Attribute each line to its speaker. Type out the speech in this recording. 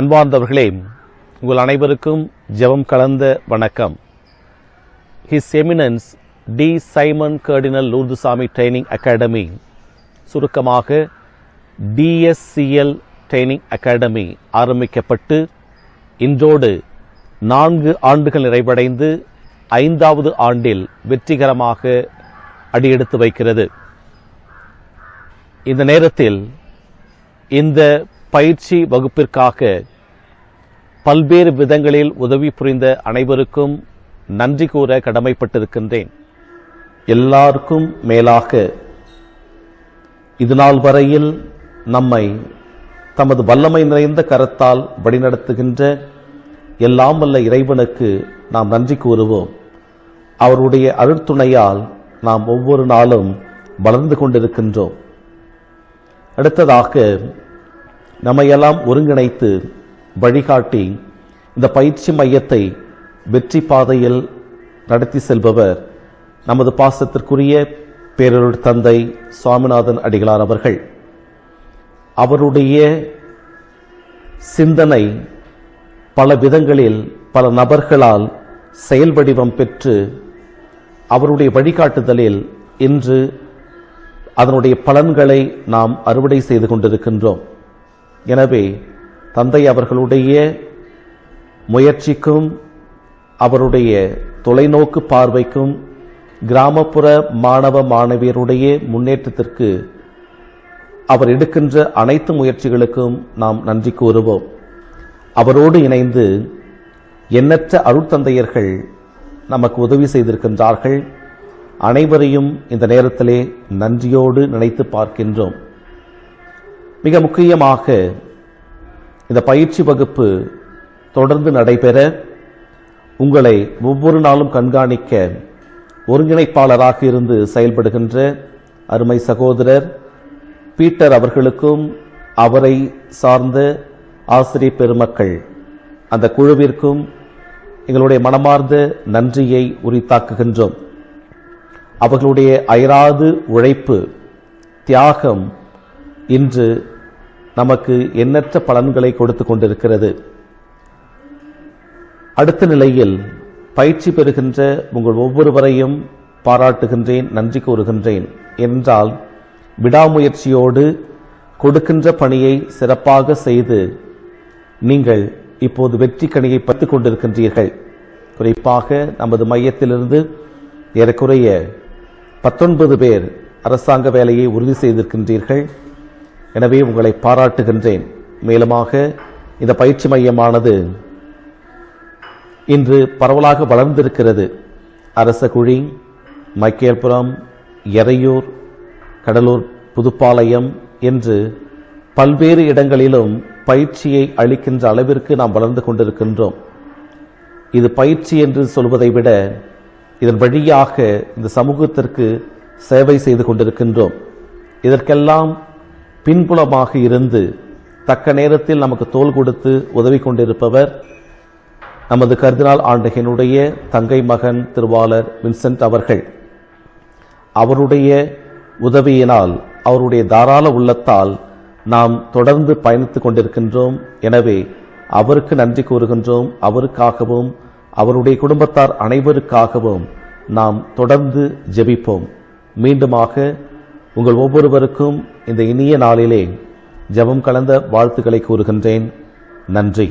Speaker 1: அன்பார்ந்தவர்களே உங்கள் அனைவருக்கும் ஜெபம் கலந்த வணக்கம். His Eminence D Simon Cardinal Lourdusamy training academy சுருக்கமாக டிஎஸ்சிஎல் ட்ரைனிங் அகாடமி ஆரம்பிக்கப்பட்டு இன்றோடு நான்கு ஆண்டுகள் நிறைவடைந்து ஐந்தாவது ஆண்டில் வெற்றிகரமாக அடியெடுத்து வைக்கிறது. இந்த நேரத்தில் இந்த பயிற்சி வகுப்பிற்காக பல்வேறு விதங்களில் உதவி புரிந்த அனைவருக்கும் நன்றி கூற கடமைப்பட்டிருக்கின்றேன். எல்லாருக்கும் மேலாக இதுநாள் வரையில் நம்மை தமது வல்லமை நிறைந்த கரத்தால் வழிநடத்துகின்ற எல்லாம் வல்ல இறைவனுக்கு நாம் நன்றி கூறுவோம். அவருடைய அருட்துணையால் நாம் ஒவ்வொரு நாளும் வளர்ந்து கொண்டிருக்கின்றோம். அடுத்ததாக நம்மையெல்லாம் ஒருங்கிணைத்து வழிகாட்டி இந்த பயிற்சி மையத்தை வெற்றி பாதையில் நடத்தி செல்பவர் நமது பாசத்திற்குரிய பேரருள் தந்தை சுவாமிநாதன் அடிகளார் அவர்கள். அவருடைய சிந்தனை பல விதங்களில் பல நபர்களால் செயல் வடிவம் பெற்று அவருடைய வழிகாட்டுதலில் இன்று அதனுடைய பலன்களை நாம் அறுவடை செய்து கொண்டிருக்கின்றோம். எனவே தந்தை அவர்களுடைய முயற்சிக்கும் அவருடைய தொலைநோக்கு பார்வைக்கும் கிராமப்புற மாணவ மாணவியருடைய முன்னேற்றத்திற்கு அவர் எடுக்கின்ற அனைத்து முயற்சிகளுக்கும் நாம் நன்றி கூறுவோம். அவரோடு இணைந்து எண்ணற்ற அருட்தந்தையர்கள் நமக்கு உதவி செய்திருக்கின்றார்கள். அனைவரையும் இந்த நேரத்திலே நன்றியோடு நினைத்து பார்க்கின்றோம். மிக முக்கியமாக இந்த பயிற்சி வகுப்பு தொடர்ந்து நடைபெற உங்களை ஒவ்வொரு நாளும் கண்காணிக்க ஒருங்கிணைப்பாளராக இருந்து செயல்படுகின்ற அருமை சகோதரர் பீட்டர் அவர்களுக்கும் அவரை சார்ந்த ஆசிரியர் பெருமக்கள் அந்த குழுவிற்கும் எங்களுடைய மனமார்ந்த நன்றியை உரித்தாக்குகின்றோம். அவர்களுடைய அயராது உழைப்பு தியாகம் இன்று நமக்கு எண்ணற்ற பலன்களை கொடுத்து கொண்டிருக்கிறது. அடுத்த நிலையில் பயிற்சி பெறுகின்ற உங்கள் ஒவ்வொருவரையும் பாராட்டுகின்றேன் நன்றி கூறுகின்றேன் என்றால் விடாமுயற்சியோடு கொடுக்கின்ற பணியை சிறப்பாக செய்து நீங்கள் இப்போது வெற்றி கனியை பற்றிக் கொண்டிருக்கின்றீர்கள். குறிப்பாக நமது மையத்திலிருந்து ஏறக்குறைய பத்தொன்பது பேர் அரசாங்க வேலையை உறுதி செய்திருக்கின்றீர்கள். எனவே உங்களை பாராட்டுகின்றேன். மேலுமாக இந்த பயிற்சி மையமானது இன்று பரவலாக வளர்ந்திருக்கிறது. அரசகுழி மைக்கேல்புரம் எறையூர் கடலூர் புதுப்பாளையம் என்று பல்வேறு இடங்களிலும் பயிற்சியை அளிக்கின்ற அளவிற்கு நாம் வளர்ந்து கொண்டிருக்கின்றோம். இது பயிற்சி என்று சொல்வதை விட இதன் வழியாக இந்த சமூகத்திற்கு சேவை செய்து கொண்டிருக்கின்றோம். இதற்கெல்லாம் பின்புலமாக இருந்து தக்க நேரத்தில் நமக்கு தோள் கொடுத்து உதவி கொண்டிருப்பவர் நமது கர்தினால் ஆண்டகனுடைய தங்கை மகன் திருவாளர் வின்சென்ட் அவர்கள். அவருடைய உதவியினால் அவருடைய தாராள உள்ளத்தால் நாம் தொடர்ந்து பயணித்துக் கொண்டிருக்கின்றோம். எனவே அவருக்கு நன்றி கூறுகின்றோம். அவருக்காகவும் அவருடைய குடும்பத்தார் அனைவருக்காகவும் நாம் தொடர்ந்து ஜெபிப்போம். மீண்டுமாக உங்கள் ஒவ்வொருவருக்கும் இந்த இனிய நாளிலே ஜெபம் கலந்த வாழ்த்துக்களை கூறுகின்றேன். நன்றி.